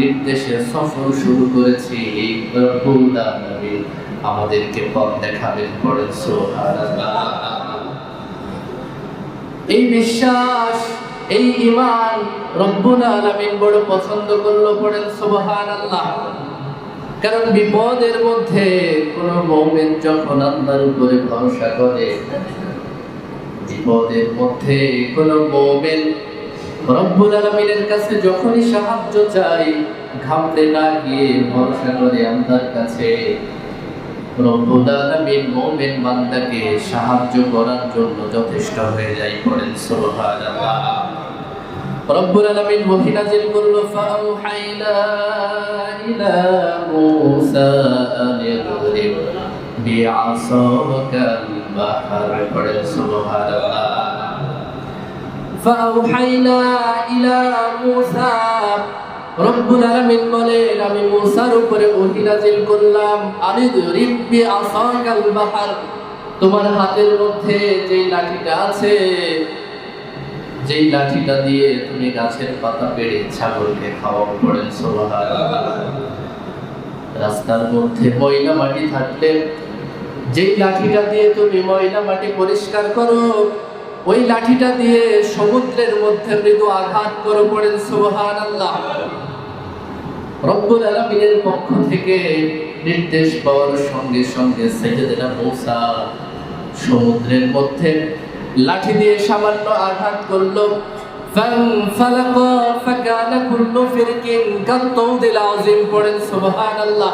নির্দেশে সফর শুরু করেছি। আমাদেরকে পথ দেখাবেন এই বিশ্বাস, এই ঈমান রব্বুল পছন্দ কারণ বিপদের মধ্যে কোন মুমিন যখন আল্লাহর উপরে ভরসা করে, বিপদের মধ্যে কোন মুমিন রব্বুল আলামিনের কাছে যখনই সাহায্য চাই ঘামতে না গিয়ে ভরসা করে আল্লাহর কাছে। রব্বুল আলামিন সাহায্য করার জন্য যথেষ্ট হয়ে যায় পড়েন সুবহানাল্লাহ। রব্বুল আলামিন ওহী ফাআউহাইনা ইলা মূসা রব্বুল আলামিন বলেন আমি মূসার উপরে ওহী নাযিল করলাম আনিদরিব বিআসাকাল বাহর তোমার হাতের মধ্যে যে লাঠিটা আছে, যেই লাঠিটা দিয়ে তুমি গাছের পাতা পেড়ে ছাগলকে খাওয়া পড়েন রাস্তার মধ্যে ময়লা মাটি থাকলে যেই লাঠিটা দিয়ে তুমি ময়লা মাটি পরিষ্কার করো ওই লাঠিটা দিয়ে সমুদ্রের মধ্যে মৃদু আঘাত করো পড়েন সোহান আল্লাহ রব্বুল আলমিনের পক্ষ থেকে নির্দেশ পাওয়ার সঙ্গে সঙ্গে সেজেদেরা মৌসা সমুদ্রের মধ্যে লাঠি দিয়ে সামান্য আঘাত করলো فانفلق فكان كل فرق كالطود العظيم পড়েন সুবহানাল্লাহ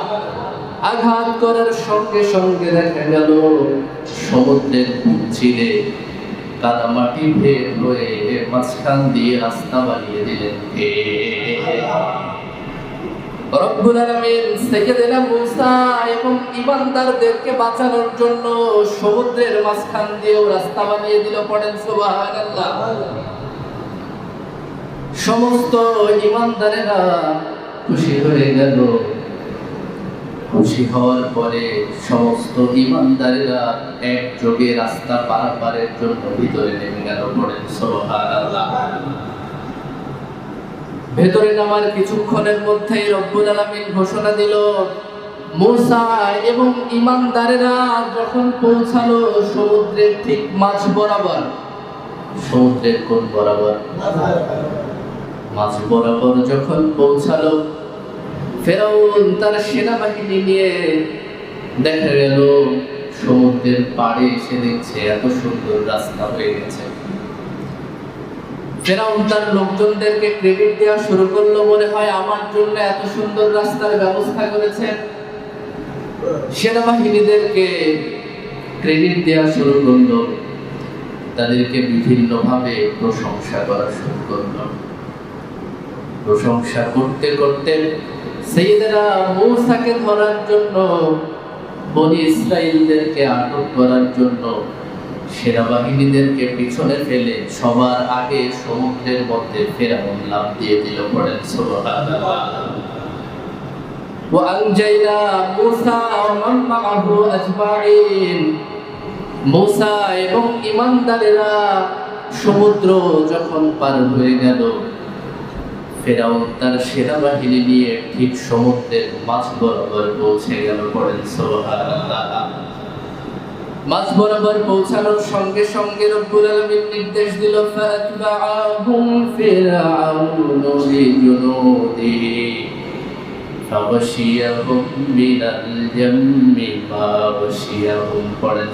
আঘাত করার সঙ্গে সঙ্গে দেখা গেল সমুদ্রের ছিলে কাদা মাটি ভেদ হয়ে মাঝখান দিয়ে রাস্তা বানিয়ে দিলেন। রব্বুল আলামিন সাইয়েদনা এবং ঈমানদারদেরকে বাঁচানোর জন্য সমুদ্রের মাঝখান দিয়েও রাস্তা বানিয়ে দিল পড়েন সুবহানাল্লাহ। সমস্ত ঈমানদারেরা খুশি হয়ে গেল। খুশি হওয়ার পরে সমস্ত ঈমানদারেরা একযোগে রাস্তা পারাপারের জন্য ভিতরে নেমে গেল পড়েন ভেতরে নামার কিছুক্ষণের মধ্যেই রব্বুল আলামিন ঘোষণা দিল, মূসা এবং ইমানদারেরা যখন পৌঁছালো সমুদ্রের ঠিক মাঝ বরাবর, সমুদ্রের কোন বরাবর? মাঝ বরাবর যখন পৌঁছালো ফেরাউন তার সেনাবাহিনী নিয়ে দেখা গেল, সমুদ্রের পাড়ে এসে দেখছে এত সুন্দর রাস্তা হয়ে গেছে। ফেরাউন তার লোকজনদেরকে ক্রেডিট দেওয়া শুরু করল, মনে হয় আমার জন্য এত সুন্দর রাস্তার ব্যবস্থা করেছেন সেনাবাহিনীদেরকে ক্রেডিট দেওয়া শুরু করল, তাদেরকে বিভিন্নভাবে প্রশংসা করা শুরু করল। প্রশংসা করতে করতে সেইদেরা মূসাকে ধরার জন্য বনি ইসরায়েলদেরকে আটক করার জন্য সেনাবাহিনীদেরকে পিছনে ফেলে সবার আগে সমুদ্রের মধ্যে ফেরাউন লাভ দিয়ে দিল পড়েন সুবহানাল্লাহ وأنجينا موسى ومن معه أجمعين মুসা এবং ইমানদারেরা সমুদ্র যখন পার হয়ে গেল ফেরাউন, তার সেনাবাহিনী নিয়ে ঠিক সমুদ্রের মাঝ বরাবর পৌঁছে গেল সুবহানাল্লাহ। মাঝ বরাবর পৌঁছানোর সঙ্গে সঙ্গে রব্বুল আলামিন নির্দেশ দিল পড়েন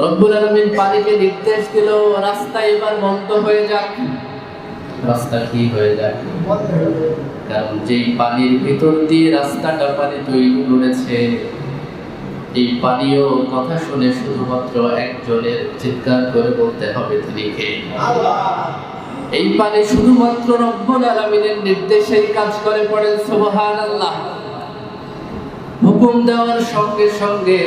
রব্বুল আলামিন পানিকে নির্দেশ দিল রাস্তা এবার বন্ধ হয়ে যাক। রাস্তা কি হয়ে কারণ যেই পানির ভিতর দিয়ে রাস্তাটা পানি তৈরি করেছে, এই পানীয় কথা শুনে শুধুমাত্র একজনের চিৎকার করে বলতে হবে তিনি কে? এই পানি শুধুমাত্র রব্বুল আলামিনের নির্দেশেই কাজ করে পড়েন, সুবহানাল্লাহ। হুকুম দেওয়ার সঙ্গে সঙ্গে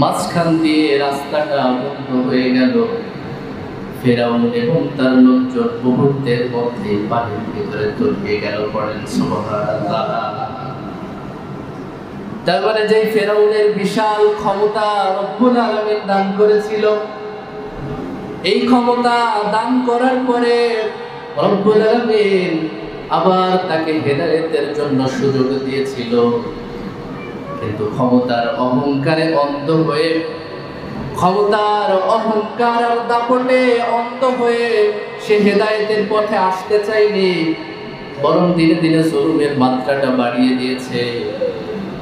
মাঝখান দিয়ে রাস্তাটা বন্ধ হয়ে গেল। ফেরাউন এবং তার লোকজন মধ্যে পানির তলিয়ে গেল পড়েন তার মানে যে ফেরাউনের বিশাল ক্ষমতা রব্বুল আলামিন দান করেছিল, এই ক্ষমতা দান করার পরে রব্বুল আলামিন আবার তাকে হেদায়েতের জন্য সুযোগ দিয়েছিল। কিন্তু ক্ষমতার অহংকারে অন্ধ হয়ে, ক্ষমতার অহংকার দাপটে অন্ধ হয়ে সে হেদায়েতের পথে আসতে চাইনি বরং দিনে দিনে জুলুমের মাত্রাটা বাড়িয়ে দিয়েছে।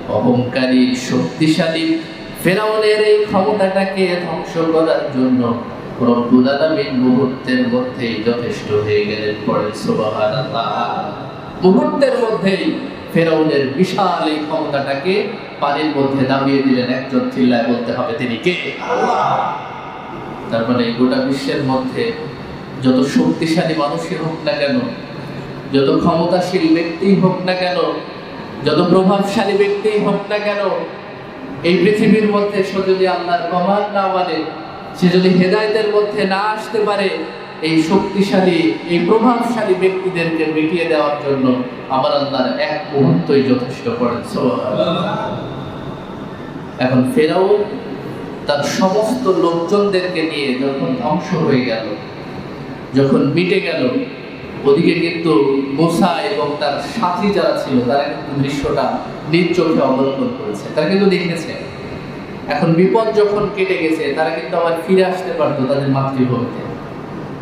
অহংকারী, শক্তিশালী ফেরাউনের এই ক্ষমতাটাকে ধ্বংস করার জন্য রব্বুল মুহূর্তের মধ্যেই যথেষ্ট হয়ে গেলেন সুবহানাল্লাহ। মুহূর্তের মধ্যেই ফেরাউনের বিশাল এই ক্ষমতাটাকে পানির মধ্যে নামিয়ে দিলেন একজন চিল্লায় বলতে হবে, তিনি কে? তার এই গোটা বিশ্বের মধ্যে যত শক্তিশালী মানুষই হোক না কেন, যত ক্ষমতাশীল ব্যক্তি হোক না কেন, যত প্রভাবশালী ব্যক্তি হোক না কেন, এই পৃথিবীর মধ্যে সে যদি আল্লাহর কমান না মানে সে যদি হেদায়তের মধ্যে না আসতে পারে এই শক্তিশালী, এই প্রভাবশালী ব্যক্তিদেরকে মিটিয়ে দেওয়ার জন্য আমার আল্লাহর এক মুহূর্তই যথেষ্ট করেন। এখন ফেরাও তার সমস্ত লোকজনদেরকে নিয়ে যখন ধ্বংস হয়ে গেল, যখন মিটে গেল, ওদিকে কিন্তু মোসা এবং তার সাথী যারা ছিল, তারা কিন্তু দৃশ্যটা নিজ চোখে অবলম্বন করেছে। তারা কিন্তু দেখেছে। এখন বিপদ যখন কেটে গেছে, তারা কিন্তু আবার ফিরে আসতে পারতো তাদের মাতৃভূমিতে।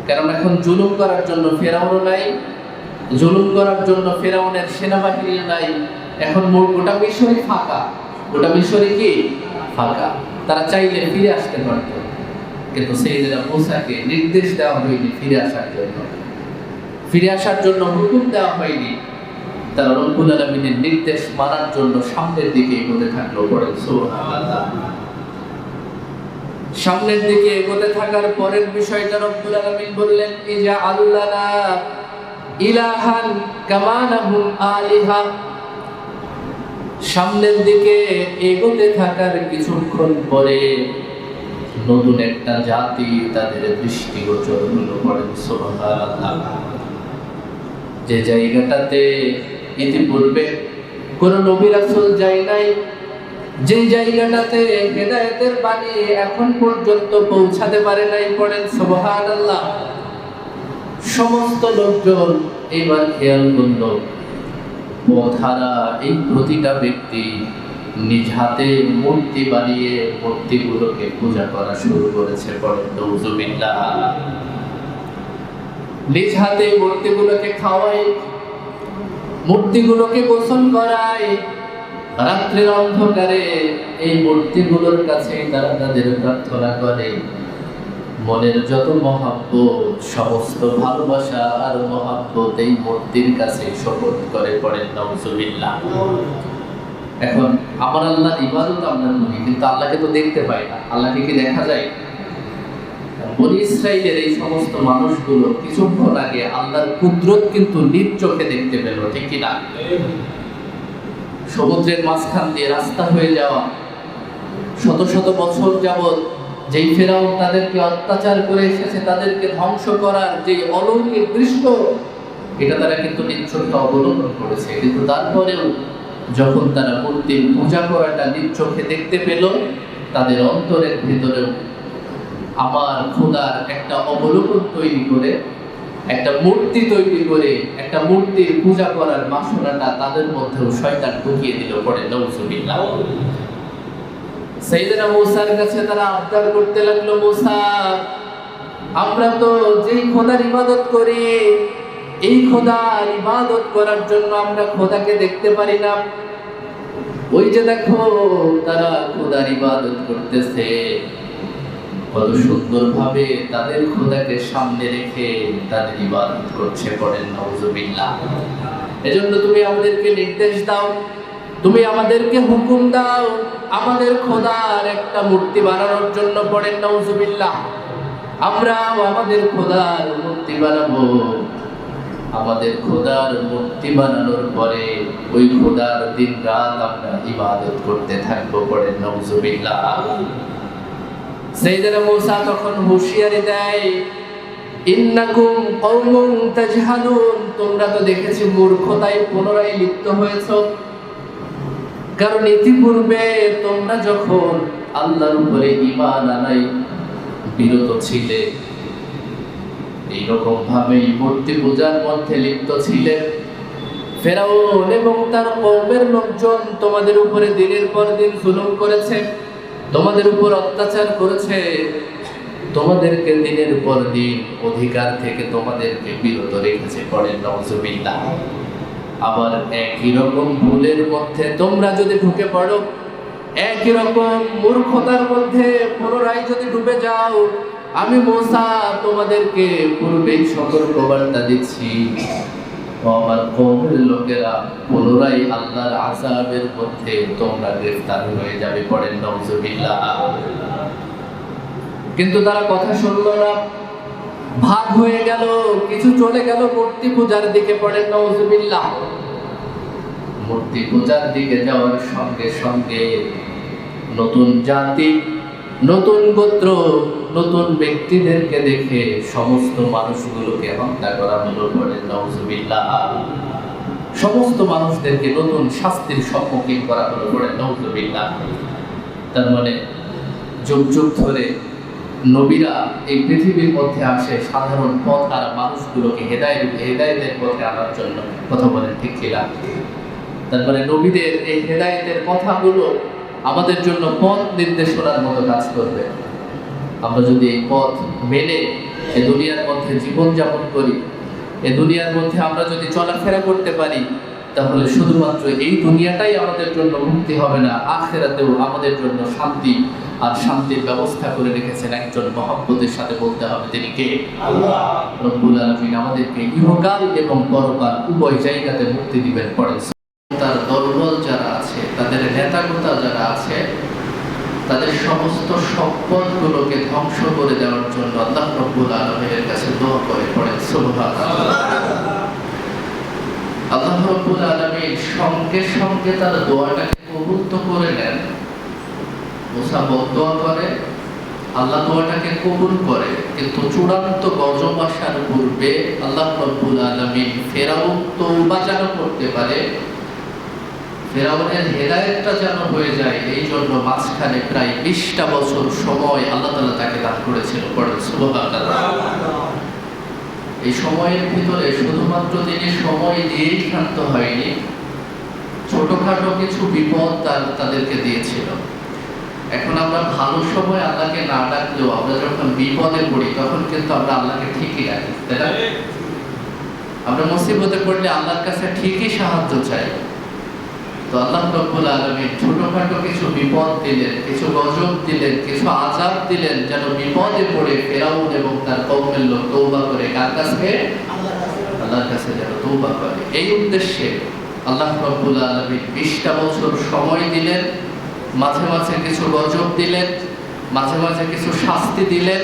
কারণ এখন জুলুম করার জন্য ফেরাউনও নাই, জুলুম করার জন্য ফেরাউনের সেনাবাহিনী নাই। এখন গোটা মিশরই ফাঁকা। গোটা মিশরই কি? ফাঁকা। তারা চাইলে ফিরে আসতে পারত। কিন্তু সেই মোসাকে নির্দেশ দেওয়া হয়নি ফিরে আসার জন্য। ফিরে আসার জন্য হুকুম দেওয়া হয়নি। তারা রব্বুল আলমিনের নির্দেশ মানার জন্য সামনের দিকে এগোতে থাকল বড় পরে সামনের দিকে এগোতে থাকার পরের বিষয়টা রব্বুল আলমিন বললেন, ইজা আল্লানা ইলাহান কামানাহুম আলিহা। সামনের দিকে এগোতে থাকার কিছুক্ষণ পরে নতুন একটা জাতি তাদের দৃষ্টিগোচর হলো সুবহানাল্লাহ। যে জায়গাটাতে ইতিপূর্বে কোন নবী রাসূল যায় নাই যে জায়গাটাতে হেদায়েতের বাণী এখন পর্যন্ত পৌঁছাতে পারে নাই পড়েন, সুবহানাল্লাহ। সমস্ত লোকজন এবার খেয়াল করল পথারা এই প্রতিটা ব্যক্তি নিজ হাতে মূর্তি বানিয়ে মূর্তিগুলোকে পূজা করা শুরু করেছে, পড়েন নৌজুবিল্লাহ নিজ হাতে মূর্তিগুলোকে খাওয়াই, মূর্তিগুলোকে গোসল করায় রাত্রের অন্ধকারে এই মূর্তিগুলোর কাছে তারা তাদের প্রার্থনা করে। মনের যত মহাব্বত, সমস্ত ভালোবাসা আর মহাব্বত এই মূর্তির কাছে শপথ করে পড়েন নজুবিল্লাহ এখন আমার আল্লাহর ইবাদত আমরা করি, কিন্তু আল্লাহকে তো দেখতে পাই না। আল্লাহকে কি দেখা যায়? বনি এই সমস্ত মানুষগুলো কিছুক্ষণ আগে আল্লাহর কুদরত কিন্তু নিজ চোখে দেখতে পেল, ঠিক কিনা সমুদ্রের মাঝখান দিয়ে রাস্তা হয়ে যাওয়া। শত শত বছর যাবৎ যেই ফেরাও তাদেরকে অত্যাচার করে এসেছে, তাদেরকে ধ্বংস করার যে অলৌকিক দৃশ্য, এটা তারা কিন্তু নিজ অবলম্বন করেছে। কিন্তু তারপরেও যখন তারা মূর্তির পূজা করাটা চোখে দেখতে পেল, তাদের অন্তরের ভেতরেও আমার খোদার একটা অবলোকন তৈরি করে একটা মূর্তি তৈরি করে, একটা মূর্তির পূজা করার বাসনাটা তাদের মধ্যেও শয়তান ঢুকিয়ে দিল পরে নৌসুবিল্লাহ সেইদিনা মূসার কাছে তারা আবদার করতে লাগল, মূসা, আমরা তো যেই খোদার ইবাদত করি, এই খোদার ইবাদত করার জন্য আমরা খোদাকে দেখতে পারি না। ওই যে দেখো, তারা খোদার ইবাদত করতেছে। কত সুন্দরভাবে তাদের খোদাকে সামনে রেখে তাদের ইবাদত করছে পড়েন নওজুবিল্লাহ এজন্য তুমি আমাদেরকে নির্দেশ দাও, তুমি আমাদেরকে হুকুম দাও, আমাদের খোদার একটা মূর্তি বানানোর জন্য পড়েন নওজুবিল্লাহ আমরাও আমাদের খোদার মূর্তি বানাবো। আমাদের খোদার মূর্তি বানানোর পরে ওই খোদার দিন রাত আমরা ইবাদত করতে থাকব পরে নজুবিল্লাহ সেইদানা মূসা তখন হুঁশিয়ারি দেয় তোমরা তো দেখেছি মূর্খতায় পুনরায় লিপ্ত কারণ ইতিপূর্বে তোমরা যখন আল্লাহর উপরে ঈমান আনাই বিরত ছিলে এইরকম ভাবে মূর্তি পূজার মধ্যে লিপ্ত ছিলেন ফেরাউন এবং তার কওমের লোকজন তোমাদের উপরে দিনের পর দিন জুলুম করেছে। তোমাদের উপর অত্যাচার করেছে। তোমাদেরকে দিনের পর দিন অধিকার থেকে তোমাদেরকে বিরত রেখেছে পড়েন নজবিল্লাহ আবার একই রকম ভুলের মধ্যে তোমরা যদি ঢুকে পড়ো, একই রকম মূর্খতার মধ্যে পুনরায় যদি ডুবে যাও, আমি মোসা তোমাদেরকে পূর্বেই সতর্কবার্তা দিচ্ছি। আমার লোকেরা পুনরায় আল্লাহর মধ্যে তোমরা গ্রেফতার হয়ে যাবে, পড়েন কিন্তু তারা কথা শুনলো না। ভাগ হয়ে গেল, কিছু চলে গেল মূর্তি পূজার দিকে, পড়েন নজবিল্লাহ মূর্তি পূজার দিকে যাওয়ার সঙ্গে সঙ্গে নতুন জাতি নতুন গোত্র, নতুন ব্যক্তিদেরকে দেখে সমস্ত মানুষগুলোকে হত্যা করা হলো পড়েন নজবিল্লাহ সমস্ত মানুষদেরকে নতুন শাস্তির সম্মুখীন করা হলো পড়েন নজবিল্লাহ তার মানে যুগ যুগ ধরে নবীরা এই পৃথিবীর মধ্যে আসে সাধারণ পথ আর মানুষগুলোকে হেদায় হেদায়তের পথে আনার জন্য। কথা বলেন ঠিক কিনা? তারপরে নবীদের এই হেদায়েতের কথাগুলো আমাদের জন্য পথ নির্দেশনার মতো কাজ করবে। আমরা যদি এই পথ মেনে এ দুনিয়ার মধ্যে জীবনযাপন করি এ দুনিয়ার মধ্যে আমরা যদি চলাফেরা করতে পারি তাহলে শুধুমাত্র এই দুনিয়াটাই আমাদের জন্য মুক্তি হবে না আখেরাতেও আমাদের জন্য শান্তি আর শান্তির ব্যবস্থা করে রেখেছেন একজন মহব্বতের সাথে বলতে হবে তিনি কে? রব্বুল আলমিন আমাদেরকে ইহকাল এবং পরকাল উভয় জায়গাতে মুক্তি দিবেন পড়েন তার দলবল যারা আছে তাদের নেতাগোতা যারা আছে, তাদের সমস্ত সম্পদগুলোকে ধ্বংস করে দেওয়ার জন্য আল্লাহ রব্বুল আলমের কাছে দোয়া করে, পড়েন আল্লাহ রব্বুল আলমীর সঙ্গে সঙ্গে তার দোয়াটাকে কবুল তো করে নেন। মুসা বদোয়া করে, আল্লাহ দোয়াটাকে কবুল করে, কিন্তু চূড়ান্ত গজব আসার পূর্বে আল্লাহ রব্বুল আলমিন ফেরাউন তৌবা যেন করতে পারে। ফেরাউনের হেদায়েতটা যেন হয়ে যায়, এই জন্য মাঝখানে প্রায় বিশটা বছর সময় আল্লাহ তালা তাকে দান করেছিল। এই সময়ের ভিতরে শুধুমাত্র তিনি সময় দিয়েই হয়নি, ছোটখাটো কিছু বিপদ তার, তাদেরকে দিয়েছিল। এখন আমরা ভালো সময় আল্লাহকে না ডাকলেও আমরা যখন বিপদে পড়ি, তখন কিন্তু আমরা আল্লাহকে ঠিকই ডাকি, তাই না? আমরা মুসিবতে পড়লে আল্লাহর কাছে ঠিকই সাহায্য চাই। তো আল্লাহ রব্বুল আলমী কিছু বিপদ দিলেন, কিছু গজব দিলেন, কিছু আজাব দিলেন যেন বিপদে পড়ে ফেরাউন এবং তার কৌমের লোক তৌবা করে কার কাছে? আল্লাহর কাছে যেন তৌবা করে। এই উদ্দেশ্যে আল্লাহ রব্বুল আলমী বিশটা বছর সময় দিলেন, মাঝে মাঝে কিছু গজব দিলেন, মাঝে মাঝে কিছু শাস্তি দিলেন,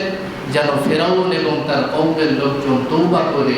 যেন ফেরাউন এবং তার কৌমের লোকজন তৌবা করে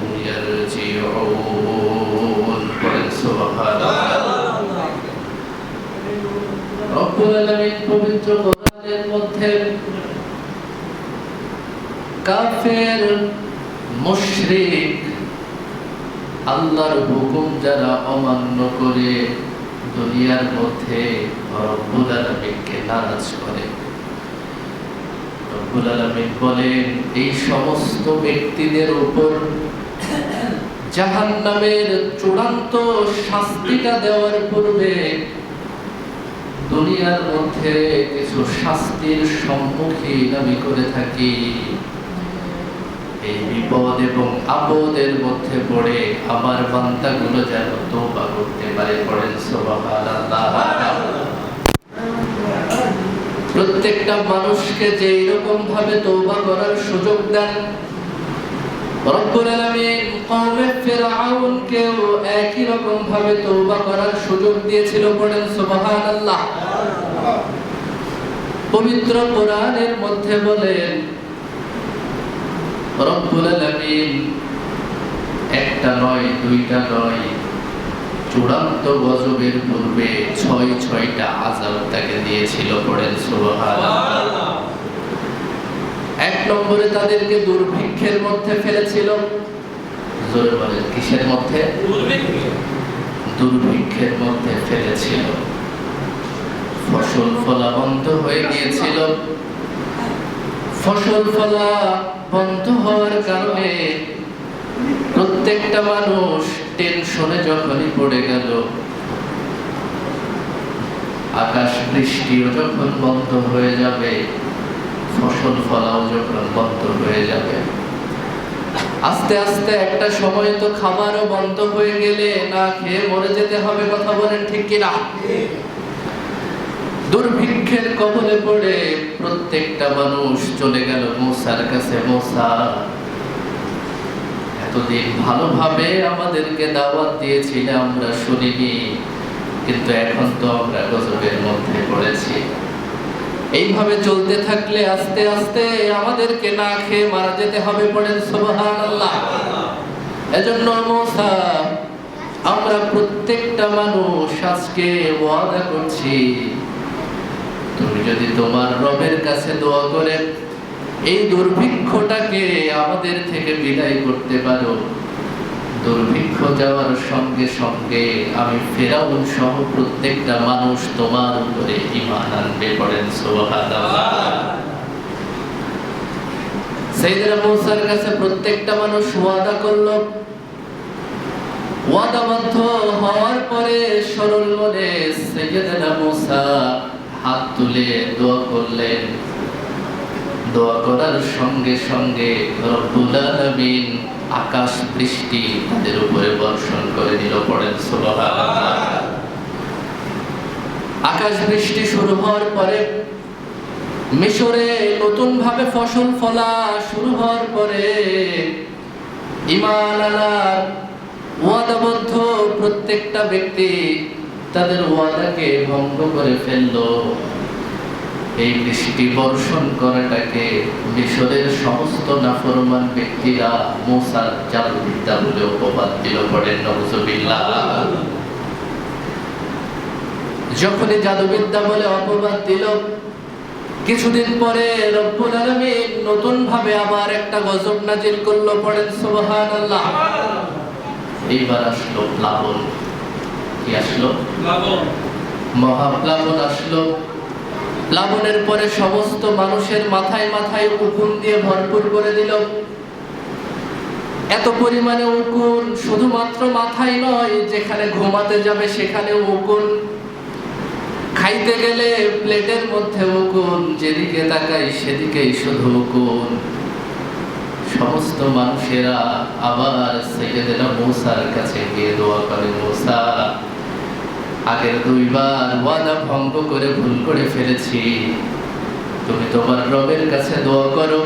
রব্বুল আল্লাহর হুকুম যারা অমান্য করে দুনিয়ার মধ্যে রব্বুল নারাজ করে। বলেন, এই সমস্ত ব্যক্তিদের উপর জাহান্নামের চূড়ান্ত শাস্তিটা দেওয়ার পূর্বে দুনিয়ার মধ্যে কিছু শাস্তির সম্মুখীন আমি করে থাকি। এই বিপদ এবং আপদের মধ্যে পড়ে আমার বান্দাগুলো যেন তৌবা করতে পারে পড়েন প্রত্যেকটা মানুষকে যে এরকম ভাবে তৌবা করার সুযোগ দেন রব্বুল আলামিন একই রকম ভাবে তওবা করার সুযোগ দিয়েছিল সুবহানাল্লাহ। পবিত্র কোরআনের মধ্যে বলেন, রব্বুল আলামিন একটা নয়, দুইটা নয়, চূড়ান্ত গজবের পূর্বে ছয় ছয়টা আযাব তাকে দিয়েছিল পড়েন সুবহানাল্লাহ। এক নম্বরে তাদেরকে দুর্ভিক্ষের মধ্যে ফেলেছিল। কিসের মধ্যে? দুর্ভিক্ষের মধ্যে ফেলেছিল। ফসল ফলা বন্ধ হয়ে গিয়েছিল। ফসল ফলা বন্ধ হওয়ার কারণে প্রত্যেকটা মানুষ টেনশনে যখনই পড়ে গেল। আকাশ বৃষ্টিও যখন বন্ধ হয়ে যাবে ফসল ফলাও যখন বন্ধ হয়ে যাবে আস্তে আস্তে একটা সময় তো খাবারও বন্ধ হয়ে গেলে না খেয়ে মরে যেতে হবে কথা বলেন ঠিক কিনা? দুর্ভিক্ষের কবলে পড়ে প্রত্যেকটা মানুষ চলে গেল মূসার কাছে। মূসা, এতদিন ভালোভাবে আমাদেরকে দাওয়াত দিয়েছিলে, আমরা শুনিনি, কিন্তু এখন তো আমরা গজবের মধ্যে পড়েছি। এইভাবে চলতে থাকলে আস্তে আস্তে আমাদেরকে না খেয়ে মারা যেতে হবে পড়েন সুবহানাল্লাহ। এজন্য মুসা, আমরা প্রত্যেকটা মানুষ আজকে ওয়াদা করছি, তুমি যদি তোমার রবের কাছে দোয়া করে এই দুর্ভিক্ষটাকে আমাদের থেকে বিদায় করতে পারো। দুর্ভিক্ষ যাওয়ার সঙ্গে সঙ্গে আমি ফেরাউন সহ প্রত্যেকটা মানুষ তোমার উপরে ইমান আনবে পড়েন সাইয়েদনা মূসার কাছে প্রত্যেকটা মানুষ ওয়াদা করল। ওয়াদাবদ্ধ হওয়ার পরে সরল মনে সাইয়েদনা মূসা হাত তুলে দোয়া করলেন। দোয়া করার সঙ্গে সঙ্গে রব্বুল আকাশ বৃষ্টি তাদের উপরে বর্ষণ করে দিল, পড়েন আকাশ বৃষ্টি শুরু হওয়ার পরে মিশরে নতুন ভাবে ফসল ফলা শুরু হওয়ার পরে ইমান ওয়াদাবদ্ধ প্রত্যেকটা ব্যক্তি তাদের ওয়াদাকে ভঙ্গ করে ফেলল। এই বৃষ্টি বর্ষণ করাটাকে মিশরের সমস্ত নাফরমান ব্যক্তিরা মোসার জাদুবিদ্যা বলে উপবাদ দিল পড়েন নবজবিল্লাহ যখনই জাদুবিদ্যা বলে অপবাদ দিল কিছুদিন পরে রব্বুল আলামিন নতুন ভাবে আবার একটা গজব নাজিল করল পড়েন সুবহানাল্লাহ। এইবার আসলো প্লাবন। কি আসলো? মহাপ্লাবন আসলো। প্লাবনের পরে সমস্ত মানুষের মাথায় মাথায় উকুন দিয়ে ভরপুর করে দিল। এত পরিমাণে উকুন শুধুমাত্র মাথায় নয়, যেখানে ঘুমাতে যাবে সেখানে উকুন। খাইতে গেলে প্লেটের মধ্যে উকুন, যেদিকে তাকাই সেদিকেই শুধু উকুন। সমস্ত মানুষেরা আবার সৈয়দেরা মৌসার কাছে, গিয়ে দোয়া করে, মৌসা আগের দুইবার ওয়াদা ভঙ্গ করে ভুল করে ফেলেছি। তুমি তোমার রবের কাছে দোয়া করো।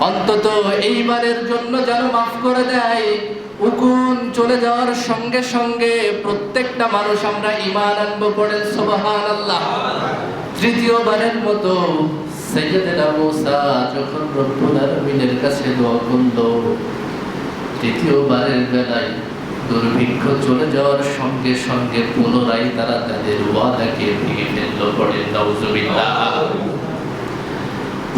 অন্তত এইবারের জন্য যেন মাফ করে দেয়। উকুন চলে যাওয়ার সঙ্গে সঙ্গে প্রত্যেকটা মানুষ আমরা ইমান আনব পড়েন সুবহান আল্লাহ তৃতীয়বারের মতো সৈয়দেরা মুসা যখন রব্বুল আলামিনের কাছে দোয়া করল, তৃতীয়বারের বেলায় দুর্ভিক্ষ চলে যাওয়ার সঙ্গে সঙ্গে পুনরায় তারা তাদের ওয়াদাকে ভেঙে ফেলল পড়ে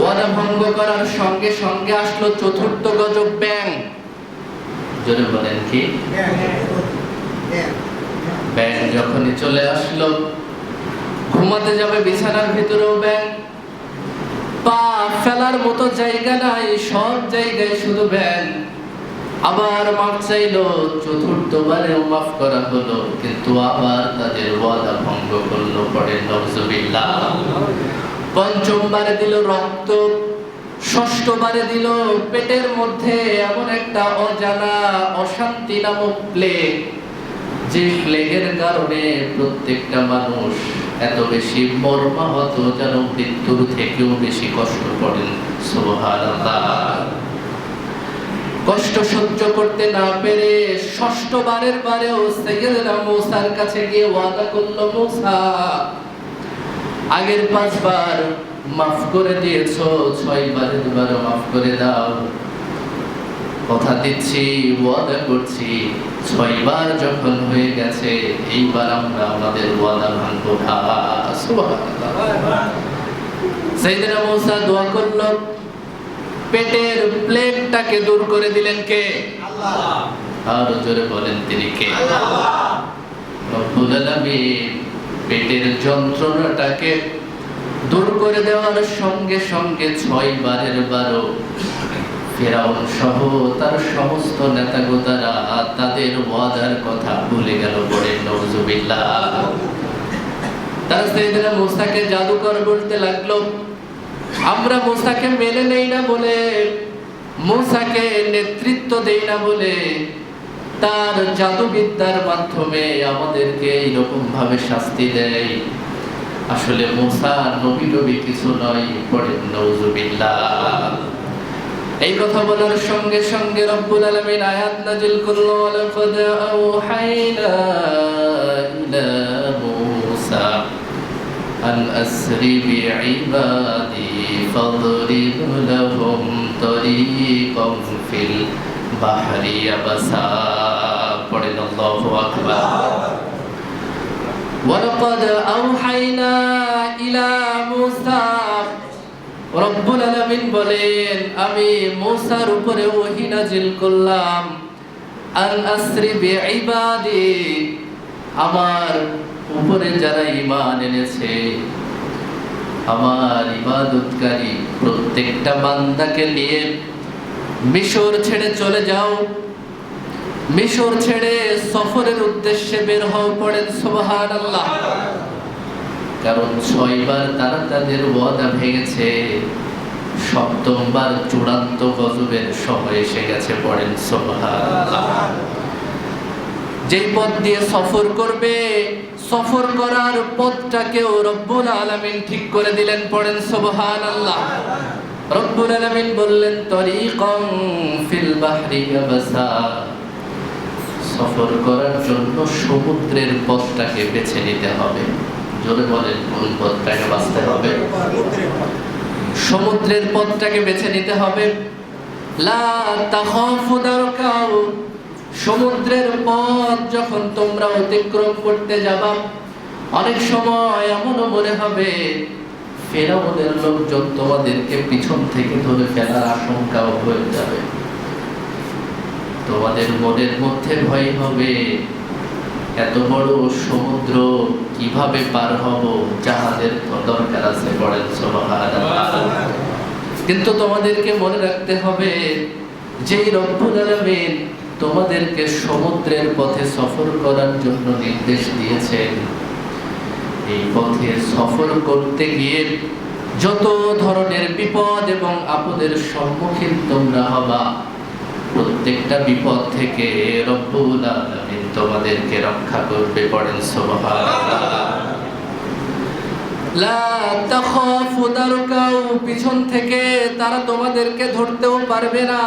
ওয়াদা ভঙ্গ করার সঙ্গে সঙ্গে আসলো চতুর্থ গজব ব্যাং। জোরে বলেন কি? ব্যাং যখনই চলে আসলো, ঘুমাতে যাবে বিছানার ভিতরেও ব্যাং। পা ফেলার মতো জায়গা নাই, সব জায়গায় শুধু ব্যাং। আবার মাফ চাইলো, চতুর্থবারেও মাফ করা হলো, কিন্তু আবার তাদের ওয়াদা ভঙ্গ করল পরে নজবিল্লাহ পঞ্চমবারে দিল রক্ত, ষষ্ঠবারে দিল পেটের মধ্যে এমন একটা অজানা অশান্তি নামক প্লেগ যে প্লেগের কারণে প্রত্যেকটা মানুষ এত বেশি মর্মাহত, যেন মৃত্যুর থেকেও বেশি কষ্ট করেন, সুবহানাল্লাহ। কষ্ট সহ্য করতে না পেরে ষষ্ঠবারের বারেও সৈয়দনা মূসার কাছে গিয়ে ওয়াদা করল, মূসা, আগের পাঁচবার মাফ করে দিয়েছ ছয় বারের বারও মাফ করে দাও। কথা দিচ্ছি, ওয়াদা করছি, ছয়বার যখন হয়ে গেছে, এইবার আমরা আমাদের ওয়াদা ভাঙবো না। সুবহানাল্লাহ। সাইয়েদনা মূসা দোয়া করল পেটের প্লেগটাকে দূর করে দিলেন কে? আরও জোরে বলেন তিনি কে? পেটের যন্ত্রণাটাকে দূর করে দেওয়ার সঙ্গে সঙ্গে ছয় বারের বারো ফেরাউন সহ তার সমস্ত নেতা নেতাগোতারা তাদের ওয়াদার কথা ভুলে গেল বলে নজুবিল্লাহ তারা সেদিন মুস্তাকে জাদুকর বলতে লাগল আমরা মোসাকে মেনে নেই না বলে, মোসাকে নেতৃত্ব দেই না বলে, তার জাদুবিদ্যার মাধ্যমে আমাদেরকে এইরকম ভাবে শাস্তি দেয়। আসলে মোসা নবী নবী কিছু নয়, পড়েন নৌজুবিল্লা এই কথা বলার সঙ্গে সঙ্গে রব্বুল আলামিন আয়াত নাজিল করল লাকাদ আওহাইনা ইলা মুসা আন আসরি বিইবাদি فاضرب لهم طريقا في البحر يبسا পড়েন الله أكبر ولقد أوحينا إلى موسى রব্বুল আলামিন বলেন আমি মূসার উপরে ওহী নাজিল করলাম আন আসরি বিইবাদি আমার উপরে যারা ঈমান এনেছে আমার ইবাদতকারী প্রত্যেকটা বান্দাকে নিয়ে মিশর ছেড়ে চলে যাও। মিশর ছেড়ে সফরের উদ্দেশ্যে বের হও পড়েন, সুবহানাল্লাহ। কারণ ছয়বার তারা তাদের ওয়াদা ভেঙেছে। সপ্তমবার চূড়ান্ত গজবের সময় এসে গেছে, পড়েন, সুবহানাল্লাহ। যেই পথ দিয়ে সফর করবে সফর করার পথটাকেও রব্বুল আলামিন ঠিক করে দিলেন, পড়েন সুবহানাল্লাহ। রব্বুল আলামিন বললেন, তরিকম ফিল বাহরি সফর করার জন্য সমুদ্রের পথটাকে বেছে নিতে হবে। জোরে বলেন, কোন পথটাকে বাঁচতে হবে? সমুদ্রের পথটাকে বেছে নিতে হবে। লা তাখাফু দারকাউ সমুদ্রের পথ যখন তোমরা অতিক্রম করতে যাবা, অনেক সময় এমনও মনে হবে, ফেরাউনের লোকজন তোমাদেরকে পিছন থেকে ধরে ফেলার আশঙ্কাও হয়ে যাবে। তোমাদের মনের মধ্যে ভয় হবে, এত বড় সমুদ্র কীভাবে পার হব, জাহাজের দরকার আছে সুবহানাল্লাহ। কিন্তু তোমাদেরকে মনে রাখতে হবে, যেই রব্বুল আলামিন তোমাদেরকে সমুদ্রের পথে সফর করার জন্য নির্দেশ দিয়েছেন এই পথে সফর করতে গিয়ে যত ধরনের বিপদ এবং আপদের সম্মুখীন তোমরা হবা, প্রত্যেকটা বিপদ থেকে রব্বুল তোমাদেরকে রক্ষা করবে পড়েন সুবহানাল্লাহ। লা পিছন থেকে তারা তোমাদেরকে ধরতেও পারবে না।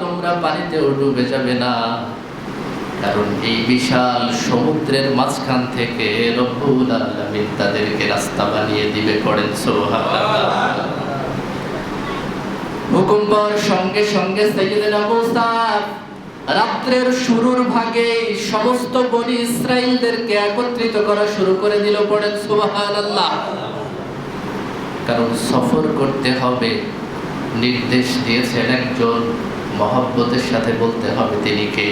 তোমরা পানিতেও ডুবে যাবে না। কারণ এই বিশাল সমুদ্রের মাঝখান থেকে রব্বুল তাদেরকে রাস্তা বানিয়ে দিবে পাওয়ার সঙ্গে সঙ্গে রাত্রের শুরুর ভাগে সমস্ত বনি ইসরাইলদেরকে একত্রিত করা শুরু করে দিল পড়েন, সুবহানাল্লাহ। কারণ সফর করতে হবে নির্দেশ দিয়েছেন একজন মহব্বতের সাথে বলতে হবে তিনি কে?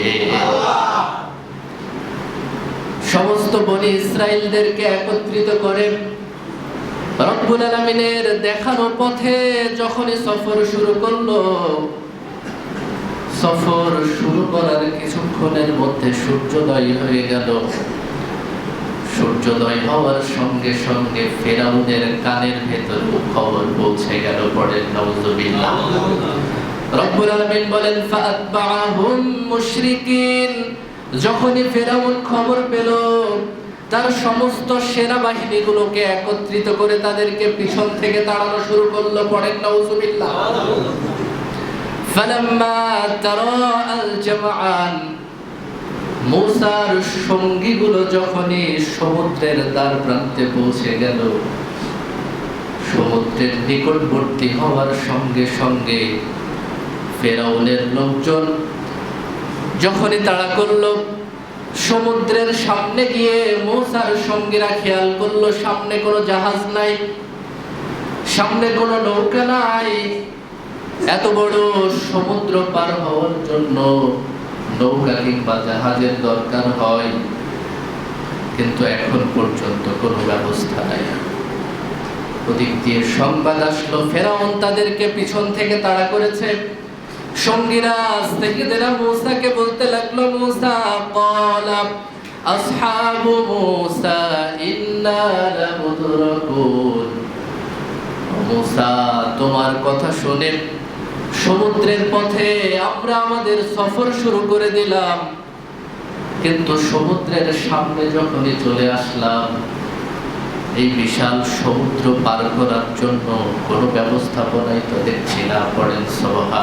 সমস্ত বনি ইসরাইলদেরকে একত্রিত করে রব্বুল আলামিনের দেখানো পথে যখনই সফর শুরু করল, সফর শুরু করার কিছুক্ষণের মধ্যে সূর্যোদয় হয়ে গেল। সূর্যোদয় হওয়ার সঙ্গে সঙ্গে ফেরাউনের কানের ভেতর খবর পৌঁছে গেল পড়েন নওজুবিল্লাহ রব্বুল আলামিন বলেন, ফাআতবাআহুম মুশরিকিন। যখনই ফেরাউন খবর পেল, তার সমস্ত সেনাবাহিনীগুলোকে একত্রিত করে তাদেরকে পিছন থেকে তাড়ানো শুরু করল পড়েন নাউজুবিল্লাহ। ফালাম্মা তারাআল জামআন মূসার সঙ্গীগুলো যখনই সমুদ্রের দ্বার প্রান্তে পৌঁছে গেল, সমুদ্রের নিকটবর্তী হওয়ার সঙ্গে সঙ্গে ফেরাউনের লোকজন যখনই তাড়া করল, সমুদ্রের সামনে গিয়ে মৌসার সঙ্গীরা খেয়াল করল, সামনে কোনো জাহাজ নাই, সামনে কোনো নৌকা নাই, এত বড় সমুদ্র পার হওয়ার জন্য নৌকা কিংবা জাহাজের দরকার হয়, কিন্তু এখন পর্যন্ত কোনো ব্যবস্থা নাই। ওদিক দিয়ে সংবাদ আসলো, ফেরাউন তাদেরকে পিছন থেকে তাড়া করেছে। সঙ্গীরা আস্তে গিয়েরা মূসাকে বলতে লাগল, মূসা, ক্বালা আসহাবু মূসা, ইন্না লামুদরাকুন। মূসা তোমার কথা শুনে সমুদ্রের পথে আমরা আমাদের সফর শুরু করে দিলাম। কিন্তু সমুদ্রের সামনে যখনই চলে আসলাম, এই বিশাল সমুদ্র পার করার জন্য কোনো ব্যবস্থাপনাই তো দেখছি না, পড়েন সবহা